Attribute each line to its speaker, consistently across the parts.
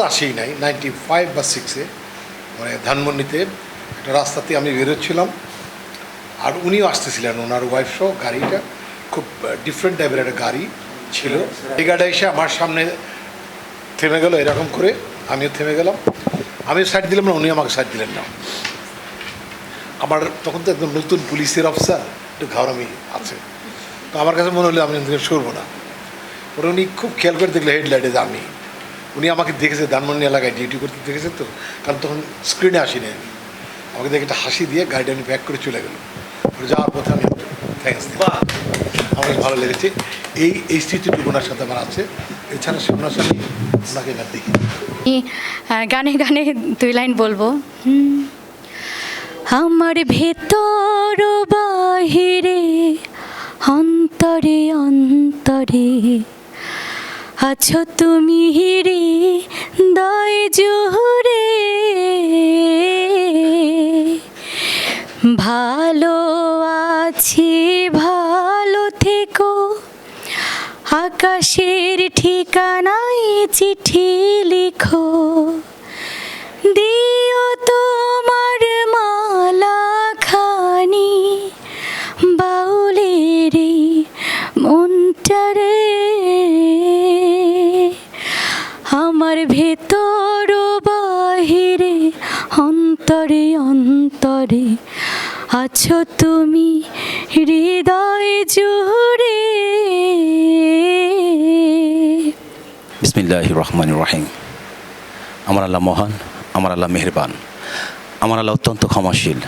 Speaker 1: আসেই নাই ninety five বা সিক্সে মানে ধানমন্ডিতে একটা রাস্তাতে আমি বেরোচ্ছিলাম। আর উনিও আসতেছিলেন, ওনার ওয়াইফ সহ গাড়িটা। খুব ডিফারেন্ট টাইপের একটা গাড়ি ছিল। এই গাড়িটা এসে আমার সামনে থেমে গেল এরকম করে। আমিও থেমে গেলাম। আমিও সাইড দিলাম না উনি আমাকে সাইড দিলেন না। আমার তখন তো একদম নতুন পুলিশের অফিসার একটু ঘাওড়ামি আছে। তো আমার কাছে মনে হলো আমি সরবো না। পরে উনি খুব খেয়াল করে দেখলে হেডলাইটে যে আমি। উনি আমাকে দেখেছে ধানমন্ডি এলাকায় ডিউটি করতে দেখেছে তো। কারণ তখন স্ক্রিনে আসিনি আমি। আমাকে দেখে একটা হাসি দিয়ে গাড়িটা আমি ব্যাক করে চলে গেল। পরে যাওয়ার পথে আমি থ্যাংকস আমার ভালো লেগেছে। এই এই স্মৃতিটুকু ওনার সাথে আমার আছে। এছাড়া সে ওনার সাথে ওনাকে এবার দেখি।
Speaker 2: গানে গানে দুই লাইন বলব। হুম। আমার ভেতর বাহিরে অন্তরে অন্তরে আছো তুমি হিরে দয় জোরে ভালো আছি ভালো থেকো। আকাশের ঠিকানায় চিঠি লিখো। তুমি হৃদয় জুড়ে।
Speaker 3: বিসমিল্লাহ রহমান রহিম। আমার আল্লাহ মহান, আমার আল্লাহ মেহরবান। আমার আল্লাহ অত্যন্ত ক্ষমাশীল।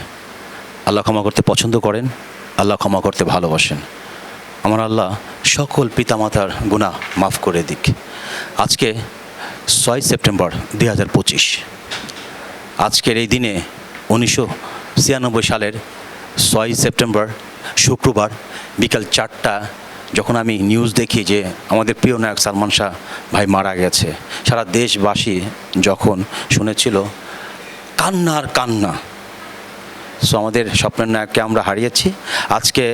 Speaker 3: আল্লাহ ক্ষমা করতে পছন্দ করেন, আল্লাহ ক্ষমা করতে ভালোবাসেন। আমার আল্লাহ সকল পিতামাতার গুণা মাফ করে দিক। আজকে ছয় সেপ্টেম্বর দুই হাজার পঁচিশ। আজকের এই দিনে উনিশশো ছিয়ানব্বই সালের ছয় সেপ্টেম্বর, শুক্রবার বিকাল চারটা, যখন আমি নিউজ দেখি যে আমাদের প্রিয় নায়ক সালমান শাহ ভাই মারা গেছে। সারা দেশবাসী যখন শুনেছিল কান্নার কান্না। সো আমাদের স্বপ্নের নায়ককে আমরা হারিয়েছি। আজকে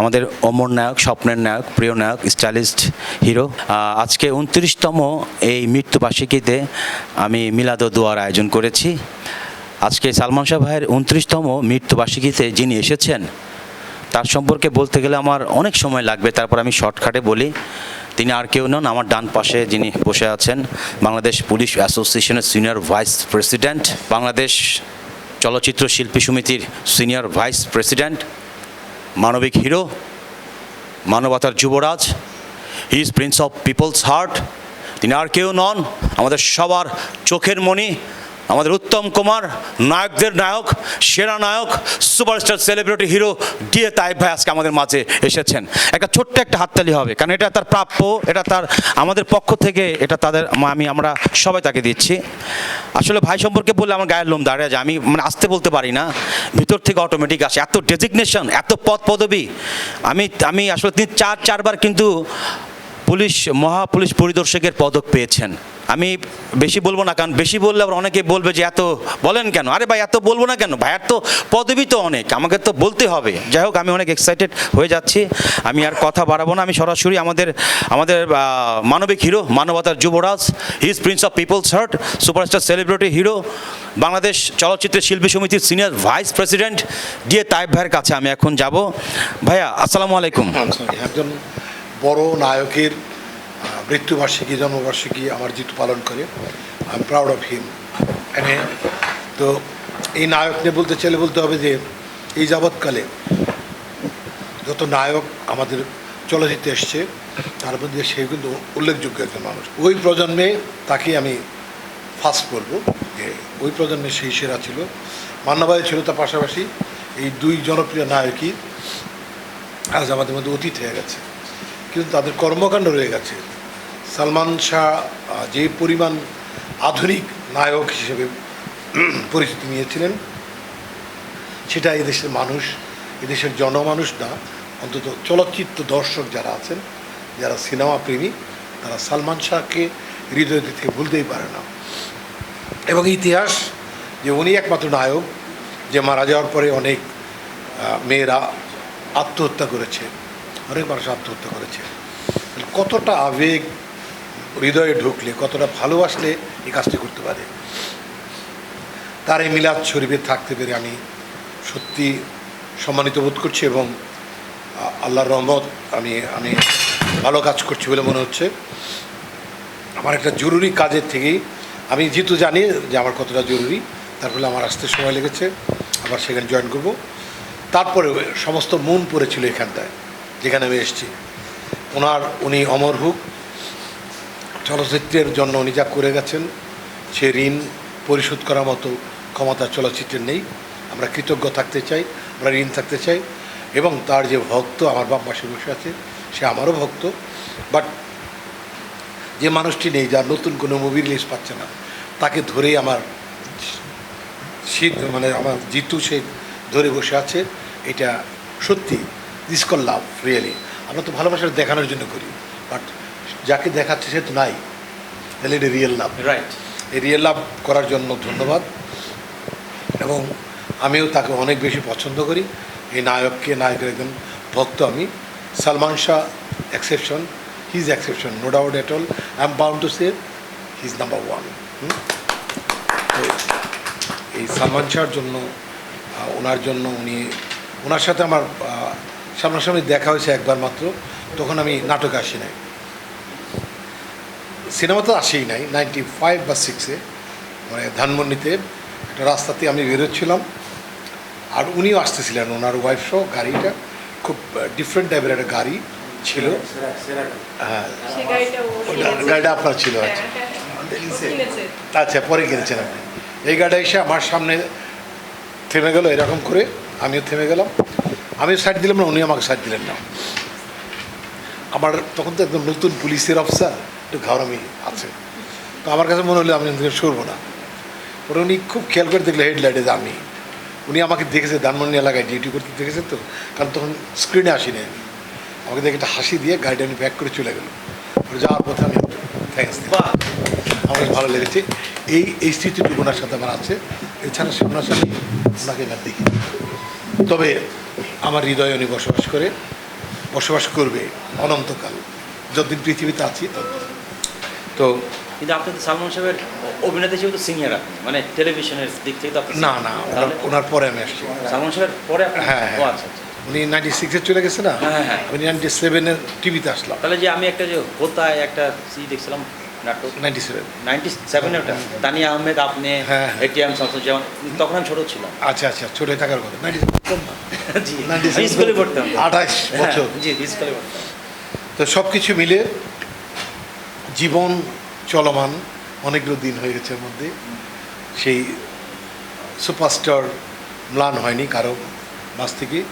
Speaker 3: আমাদের অমর নায়ক, স্বপ্নের নায়ক, প্রিয় নায়ক স্টাইলিস্ট হিরো আজকে উনত্রিশতম এই মৃত্যুবার্ষিকীতে আমি মিলাদ দোয়ার আয়োজন করেছি। আজকে সালমান শাহ ভাইয়ের উনত্রিশতম মৃত্যুবার্ষিকীতে যিনি এসেছেন, তার সম্পর্কে বলতে গেলে আমার অনেক সময় লাগবে। তারপর আমি শর্টকাটে বলি, তিনি আর কেউ নন, আমার ডান পাশে যিনি বসে আছেন, বাংলাদেশ পুলিশ অ্যাসোসিয়েশনের সিনিয়র ভাইস প্রেসিডেন্ট, বাংলাদেশ চলচ্চিত্র শিল্পী সমিতির সিনিয়র ভাইস প্রেসিডেন্ট, মানবিক হিরো, মানবতার যুবরাজ, he is prince of people's heart, তিনি আর কেউ নন, আমাদের সবার চোখের মণি আমাদের উত্তম কুমার, নায়কদের নায়ক, সেরা নায়ক, superstar celebrity hero DA Tayeb ভাই আজকে আমাদের মাঝে এসেছেন। একটা ছোট্ট একটা হাততালি হবে, কারণ এটা তার প্রাপ্য, এটা তার আমাদের পক্ষ থেকে, এটা তাদের আমি, আমরা সবাই তাকে দিচ্ছি। আসলে ভাই সম্পর্কে বললে আমার গায়ের লোম দাঁড়িয়ে যায়, আমি মানে আসতে বলতে পারি না। ভিতর থেকে অটোমেটিক আসে, এত ডেজিগনেশন এত পদ পদবি। আমি আমি আসলে তিনি, চার, চারবার কিন্তু পুলিশ মহা পুলিশ পরিদর্শকের পদক পেয়েছেন। আমি বেশি বলব না, কারণ বেশি বললে আবার অনেকে বলবে যে এত বলেন কেন? আরে ভাই, এত বলব না কেন? ভাইয়ার তো পদবি তো অনেক, আমাকে তো বলতে হবে। যাই হোক, আমি অনেক এক্সাইটেড হয়ে যাচ্ছি। আমি আর কথা বাড়াবো না, আমি সরাসরি আমাদের আমাদের মানবিক হিরো মানবতার যুবরাজ his prince of peoples heart superstar celebrity hero Bangladesh চলচ্চিত্র শিল্পী সমিতির senior vice president DA Taib ভাইয়ের কাছে আমি এখন যাব। ভাইয়া, আসসালামু আলাইকুম।
Speaker 1: একজন বড় নায়কের মৃত্যুবার্ষিকী, জন্মবার্ষিকী আমার যেহেতু পালন করে। I am proud of him এনে তো এই নায়ক নিয়ে বলতে চাইলে বলতে হবে যে, এই যাবৎকালে যত নায়ক আমাদের চলচ্চিত্রে এসছে, তার মধ্যে সে কিন্তু উল্লেখযোগ্য একজন মানুষ। ওই প্রজন্মে তাকে আমি ফার্স্ট বলব যে, ওই প্রজন্মে সেই সেরা ছিল। মান্নাবাই ছিল তার পাশাপাশি এই দুই জনপ্রিয় নায়কই আজ আমাদের মধ্যে অতীত হয়ে গেছে। কিন্তু তাদের কর্মকাণ্ড রয়ে গেছে। সালমান শাহ যে পরিমাণ আধুনিক নায়ক হিসেবে পরিচিতি নিয়েছিলেন, সেটা এদেশের মানুষ, এদেশের জনমানুষ না, অন্তত চলচ্চিত্র দর্শক যারা আছেন, যারা সিনেমা প্রেমী, তারা সালমান শাহকে হৃদয় থেকে ভুলতেই পারে না। এবং ইতিহাস, যে উনি একমাত্র নায়ক, যে মারা যাওয়ার পরে অনেক মেয়েরা আত্মহত্যা করেছে, অনেক মানুষ আত্মহত্যা করেছে। কতটা আবেগ হৃদয়ে ঢুকলে, কতটা ভালোবাসলে এই কাজটি করতে পারে। তার এই মিলাদ শরীফে থাকতে পেরে আমি সত্যি সম্মানিত বোধ করছি এবং আল্লাহর রহমত আমি আমি ভালো কাজ করছি বলে মনে হচ্ছে। আমার একটা জরুরি কাজের থেকেই আমি যেহেতু জানি যে আমার কতটা জরুরি, তার ফলে আমার আসতে সময় লেগেছে, আবার সেখানে জয়েন করব। তারপরে সমস্ত মন পড়েছিল এখানটায়, যেখানে আমি এসেছি। ওনার, উনি অমর হুক চলচ্চিত্রের জন্য উনি যা করে গেছেন, সে ঋণ পরিশোধ করার মতো ক্ষমতা চলচ্চিত্রের নেই। আমরা কৃতজ্ঞ থাকতে চাই, আমরা ঋণ থাকতে চাই এবং তার যে ভক্ত আমার বাপ পাশে বসে আছে, সে আমারও ভক্ত। বাট যে মানুষটি নেই, যার নতুন কোনো মুভি রিলিজ পাচ্ছে না, তাকে ধরেই আমার শীত মানে আমার জিতু সে ধরে বসে আছে। এটা সত্যি দিস কল লাভ রিয়েলি আমরা তো ভালোবাসার দেখানোর জন্য করি বাট যাকে দেখাচ্ছে সে তো নাই। তাহলে এটা রিয়েল লাভ
Speaker 3: রাইট
Speaker 1: এই রিয়েল লাভ করার জন্য ধন্যবাদ। এবং আমিও তাকে অনেক বেশি পছন্দ করি। এই নায়ককে নায়কের একজন ভক্ত আমি। Salman Shah exception his exception no doubt at all I am bound to say his number one এই সালমান শাহর জন্য ওনার জন্য উনি ওনার সাথে আমার সামনাসামনি দেখা হয়েছে একবার মাত্র। তখন আমি নাটকে আসি নাই। সিনেমা তো আসেই নাই নাইনটি ফাইভ বা সিক্সে মানে ধানমন্ডিতে একটা রাস্তাতে আমি বেরোচ্ছিলাম। আর উনিও আসতেছিলেন ওনার ওয়াইফ সহ গাড়িটা। খুব ডিফারেন্ট টাইপের একটা গাড়ি ছিল। হ্যাঁ।
Speaker 4: গাড়িটা
Speaker 1: ওটা গাড়িটা আপনার ছিল
Speaker 4: হ্যাঁ,
Speaker 1: আচ্ছা।
Speaker 4: হ্যাঁ, হ্যাঁ।
Speaker 1: আচ্ছা পরে কিনেছেন আপনি। এই গাড়িটা এসে আমার সামনে থেমে গেল এরকম করে। আমিও থেমে গেলাম। আমিও সাইড দিলাম না উনি আমাকে সাইড দিলেন না। আমার তখন তো একদম নতুন পুলিশের অফিসার একটু ঘাওড়ামি আছে। তো আমার কাছে মনে হলো আমি সরবো না। পরে উনি খুব খেয়াল করে দেখলে হেডলাইটে যে আমি। উনি আমাকে দেখেছে ধানমন্ডি এলাকায় ডিউটি করতে দেখেছে তো কারণ তখন স্ক্রিনে আসিনি আমি। আমাকে দেখে একটা হাসি দিয়ে গাড়িটা আমি ব্যাক করে চলে গেল। যাওয়ার পথে আমি থ্যাংকস
Speaker 3: বাহ!
Speaker 1: আমার ভালো লেগেছে। এই এই স্মৃতিটুকু ওনার সাথে আমার আছে। এছাড়া সামনাসামনি ওনাকে এবার দেখি। তবে আমার হৃদয়ে উনি বসবাস করে। বসবাস করবে অনন্তকাল। যতদিন পৃথিবীতে আছি ততদিন। তো
Speaker 3: কিন্তু আপনি তো সালমান সাহেবের অভিনেতা হিসেবে তো সিনিয়র আপনি। মানে টেলিভিশনের দিক থেকে তো আপনি
Speaker 1: না না ওনার পরে আমি আসছি।
Speaker 3: সালমান সাহেবের পরে
Speaker 1: হ্যাঁ,
Speaker 3: ও
Speaker 1: হ্যাঁ।
Speaker 3: আচ্ছা আচ্ছা।
Speaker 1: উনি নাইনটি সিক্সে চলে গেছে না?
Speaker 3: হ্যাঁ, হ্যাঁ।
Speaker 1: আমি নাইনটি সেভেনের টিভিতে আসলাম।
Speaker 3: তাহলে যে আমি একটা যে হোতায় একটা সি দেখছিলাম নাটক।
Speaker 1: নাইনটি সেভেন
Speaker 3: নাইনটি সেভেন ওটা তানিয়া আহমেদ আপনি
Speaker 1: হ্যাঁ, হ্যাঁ।
Speaker 3: এটিএম শামসুজ্জামান তখন আমি ছোট ছিলাম।
Speaker 1: আচ্ছা আচ্ছা চলে থাকার কথা। নাইনটি
Speaker 3: জি
Speaker 1: 97
Speaker 3: স্কুলে পড়তাম।
Speaker 1: আঠাশ বছর।
Speaker 3: হ্যাঁ, জি স্কুলে পড়তাম।
Speaker 1: তো সব কিছু মিলে জীবন চলমান অনেকগুলো দিন হয়ে গেছে মধ্যে। সেই সুপারস্টার ম্লান হয়নি কারও মাঝ থেকে।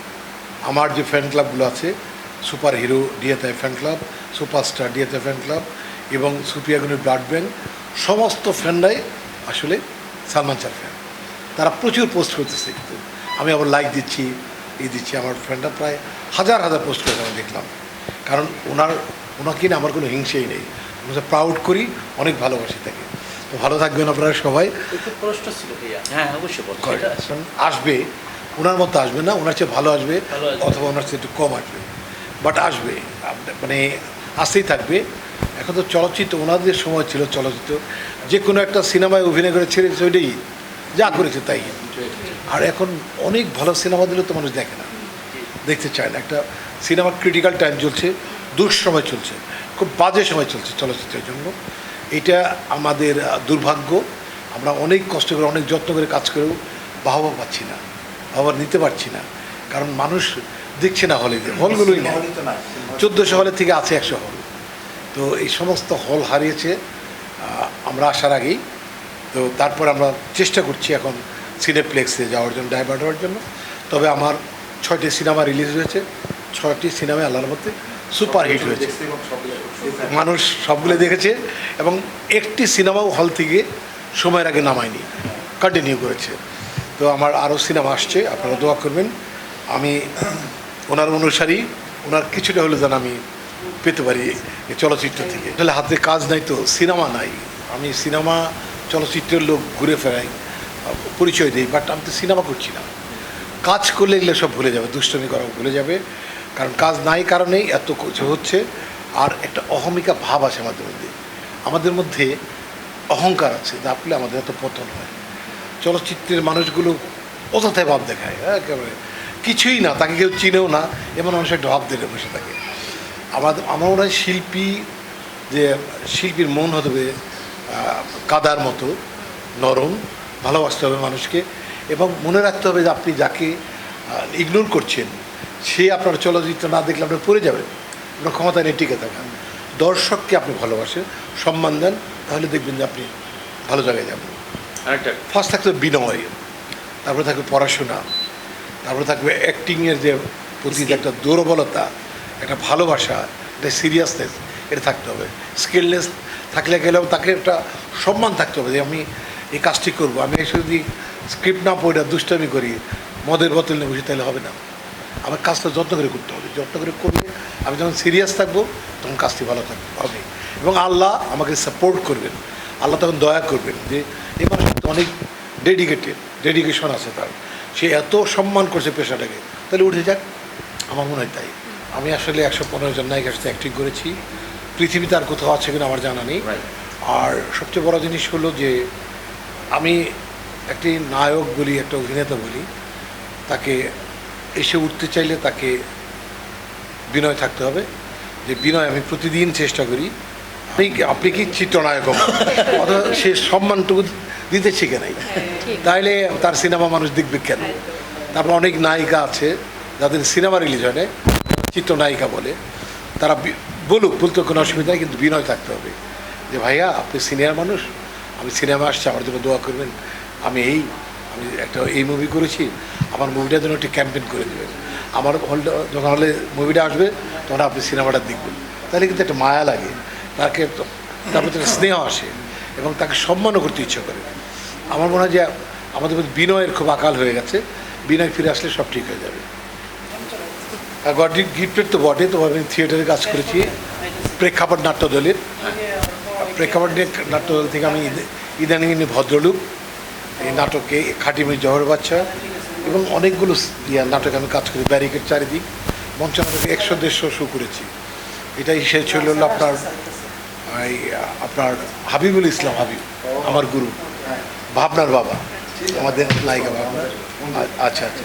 Speaker 1: আমার যে ফ্যান ক্লাবগুলো আছে সুপার হিরো ডিএতে ফ্যান ক্লাব সুপারস্টার ডিএতে ফ্যান ক্লাব এবং সুপিয়াগুনির ব্লাড ব্যাংক সমস্ত ফ্যানরাই আসলে সালমান শাহ ফ্যান তারা প্রচুর পোস্ট করতেছে কিন্তু। আমি আবার লাইক দিচ্ছি, এই দিচ্ছি। আমার ফ্রেন্ডরা প্রায় হাজার হাজার পোস্ট করে আমি দেখলাম। কারণ ওনার ওনাকে না আমার কোনো হিংসেই নেই। ওনাকে প্রাউড করি অনেক ভালোবাসি তাকে। তো ভালো থাকবেন আপনারা সবাই।
Speaker 3: প্রশ্ন ছিল হ্যাঁ অবশ্যই
Speaker 1: আসবে। ওনার মতো আসবে না ওনার চেয়ে ভালো আসবে। অথবা ওনার চেয়ে একটু কম আসবে। বাট আসবে। মানে আসতেই থাকবে। এখন তো চলচ্চিত্র ওনাদের সময় ছিল চলচ্চিত্র। যে কোনো একটা সিনেমায় অভিনয় করে ছেড়েছে ওইটাই। যা করেছে তাই। আর এখন অনেক ভালো সিনেমা দিলেও তো মানুষ দেখে না। দেখতে চায় না। একটা সিনেমা ক্রিটিক্যাল টাইম চলছে। দুঃসময় চলছে খুব বাজে সময় চলছে চলচ্চিত্রের জন্য। এটা আমাদের দুর্ভাগ্য। আমরা অনেক কষ্ট করে অনেক যত্ন করে কাজ করেও বাহবা পাচ্ছি না বাহবা নিতে পারছি না। কারণ মানুষ দেখছে না হলে হলগুলোই না চোদ্দোশো হলের থেকে আছে একশো হল। তো এই সমস্ত হল হারিয়েছে আমরা আসার আগেই। তো তারপর আমরা চেষ্টা করছি এখন সিনেপ্লেক্সে যাওয়ার জন্য ডাইভার্ট হওয়ার জন্য। তবে আমার ছয়টি সিনেমা রিলিজ হয়েছে ছয়টি সিনেমা আল্লাহর মধ্যে সুপার হিট হয়েছে। মানুষ সবগুলো দেখেছে এবং একটি সিনেমাও হল থেকে সময়ের আগে নামায়নি কন্টিনিউ করেছে। তো আমার আরও সিনেমা আসছে, আপনারা দোয়া করবেন। আমি ওনার অনুসারী, ওনার কিছুটা হলে যেন আমি পেতে পারি চলচ্চিত্র থেকে। তাহলে হাতে কাজ নাই তো, সিনেমা নাই। আমি সিনেমা, চলচ্চিত্রের লোক ঘুরে ফেরাই, পরিচয় দিই বাট আমি তো সিনেমা করছি না। কাজ করলে এগুলো সব ভুলে যাবে, দুষ্টমি করা ভুলে যাবে। কারণ কাজ নাই কারণেই এত কিছু হচ্ছে, আর একটা অহমিকা ভাব আছে আমাদের মধ্যে। আমাদের মধ্যে অহংকার আছে, যা পেলে আমাদের এত পতন হয়। চলচ্চিত্রের মানুষগুলো অযথায় ভাব দেখায় হ্যাঁ একেবারে। কিছুই না, তাকে কেউ চিনেও না, এমন মানুষ একটা ভাব দিলে বসে থাকে। আমাদের আমার মনে হয় শিল্পী যে, শিল্পীর মন হতে হবে কাদার মতো, নরম, ভালোবাসতে হবে মানুষকে, এবং মনে রাখতে হবে যে আপনি যাকে ইগনোর করছেন সে আপনার চলচ্চিত্র না দেখলে আপনি পড়ে যাবেন। আপনার ক্ষমতা নিয়ে টিকে থাকেন। দর্শককে আপনি ভালোবাসেন সম্মান দেন তাহলে দেখবেন যে আপনি ভালো জায়গায় যাবেন।
Speaker 5: আরেকটা।
Speaker 1: ফার্স্ট থাকবে বিনয় তারপরে থাকবে পড়াশোনা তারপরে থাকবে অ্যাক্টিংয়ের যে প্রতি যে একটা দুর্বলতা একটা ভালোবাসা একটা সিরিয়াসনেস এটা থাকতে হবে। স্কিলনেস থাকলে গেলেও তাকে একটা সম্মান থাকতে হবে যে আমি এই কাজটি করব। আমি এসে যদি স্ক্রিপ্ট না পড়ে দুষ্টামি করি মদের বোতল নিয়ে বসে তাহলে হবে না। আমার কাজটা যত্ন করে করতে হবে। যত্ন করে করলে আমি যখন সিরিয়াস থাকব তখন কাজটি ভালো থাকবে হবে। এবং আল্লাহ আমাকে সাপোর্ট করবেন। আল্লাহ তখন দয়া করবেন যে এই মানুষটা অনেক ডেডিকেটেড ডেডিকেশন আছে তার। সে এত সম্মান করছে পেশাটাকে। তাহলে উঠে যাক। আমার মনে হয় তাই। আমি আসলে একশো পনেরো জন নায়িকার সাথে অ্যাক্টিং করেছি। পৃথিবীতে আর কোথাও আছে কিনা আমার জানা নেই। আর সবচেয়ে বড় জিনিস হলো যে আমি একটি নায়ক বলি একটা অভিনেতা বলি তাকে এসে উঠতে চাইলে তাকে বিনয় থাকতে হবে। যে বিনয় আমি প্রতিদিন চেষ্টা করি। আপনি কি- আপনি কি চিত্রনায়ক অথবা সে সম্মানটুকু দিতে শিখে নাই। তাইলে তার সিনেমা মানুষ দেখবে কেন? তারপর অনেক নায়িকা আছে যাদের সিনেমা রিলিজ হয় চিত্রনায়িকা বলে। তারা বলুক বলতে কোনো অসুবিধা নেই কিন্তু বিনয় থাকতে হবে। যে ভাইয়া আপনি সিনিয়র মানুষ আমি সিনেমা আসছি আমার জন্য দোয়া করবেন। আমি এই আমি একটা এই মুভি করেছি। আমার মুভিটার জন্য একটি ক্যাম্পেইন করে দেবেন আমার হলটা যখন হলে মুভিটা আসবে, তখন আপনি সিনেমাটা দেখবেন। তাহলে কিন্তু একটা মায়া লাগে। তাকে তার প্রতি স্নেহ আসে এবং তাকে সম্মানও করতে ইচ্ছা করে। আমার মনে হয় যে আমাদের মধ্যে বিনয়ের খুব আকাল হয়ে গেছে। বিনয় ফিরে আসলে সব ঠিক হয়ে যাবে। গড গিফটেড তো বটে, তো আমি থিয়েটারে কাজ করেছি। প্রেক্ষাপট নাট্যদলের। প্রেক্ষাপট নিয়ে নাট্যদল থেকে আমি ইদ- ইদানিং ভদ্রলোক। এই নাটকে খাটিমি জহর বাচ্চা। এবং অনেকগুলো ইয়া নাটকে আমি কাজ করি ব্যারিকেড চারিদিক। মঞ্চ নাটকে একশো দেড়শো শো করেছি। এটাই ছিল হলো আপনার এই আপনার হাবিবুল ইসলাম হাবিব আমার গুরু। ভাবনার বাবা আমাদের নায়িকা ভাবনা আ- আচ্ছা আচ্ছা।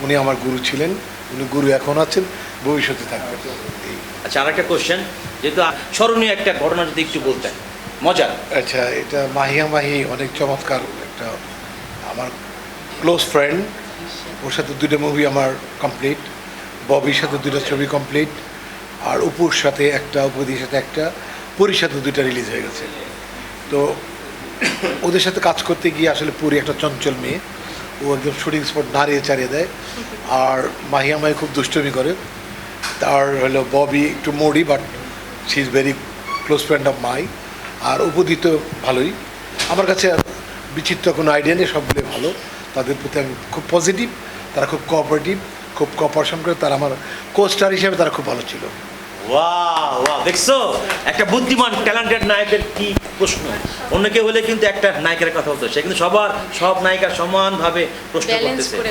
Speaker 1: উনি আমার গুরু ছিলেন উনি গুরু এখন আছেন ভবিষ্যতে থাকবেন।
Speaker 5: আচ্ছা আরেকটা কোশ্চেন যেহেতু স্মরণীয় একটা ঘটনা যদি একটু বলতেন। মজার।
Speaker 1: আচ্ছা এটা মাহিয়া মাহি অনেক চমৎকার একটা আমার ক্লোজ ফ্রেন্ড ওর সাথে দুটো মুভি আমার কমপ্লিট ববির সাথে দুটো ছবি কমপ্লিট আর উপুর সাথে একটা, উপদির সাথে একটা, পুরীর সাথে দুটো রিলিজ হয়ে গেছে। তো ওদের সাথে কাজ করতে গিয়ে আসলে পুরী একটা চঞ্চল মেয়ে, ও একদম শুটিং স্পট নাড়িয়ে চাড়িয়ে দেয়। আর মাহিয়া মাহি খুব দুষ্টমি করে। তার হলো ববি একটু moody but she is very close friend of my. আর উপদিত ভালোই। আমার কাছে বিচিত্র কোনো আইডিয়া নেই সবগুলো ভালো। তাদের প্রতি আমি খুব পজিটিভ তারা খুব কোঅপারেটিভ খুব কপারেশন করে তারা আমার কোস্টার হিসেবে তারা খুব ভালো ছিল।
Speaker 5: দেখছ? একটা বুদ্ধিমান ট্যালেন্টেড নায়কের কি প্রশ্ন? অন্য কেউ হলে কিন্তু একটা নায়িকার কথা হতো। সে কিন্তু সবার সব নায়িকা সমানভাবে প্রশ্ন করতেছে।
Speaker 4: করে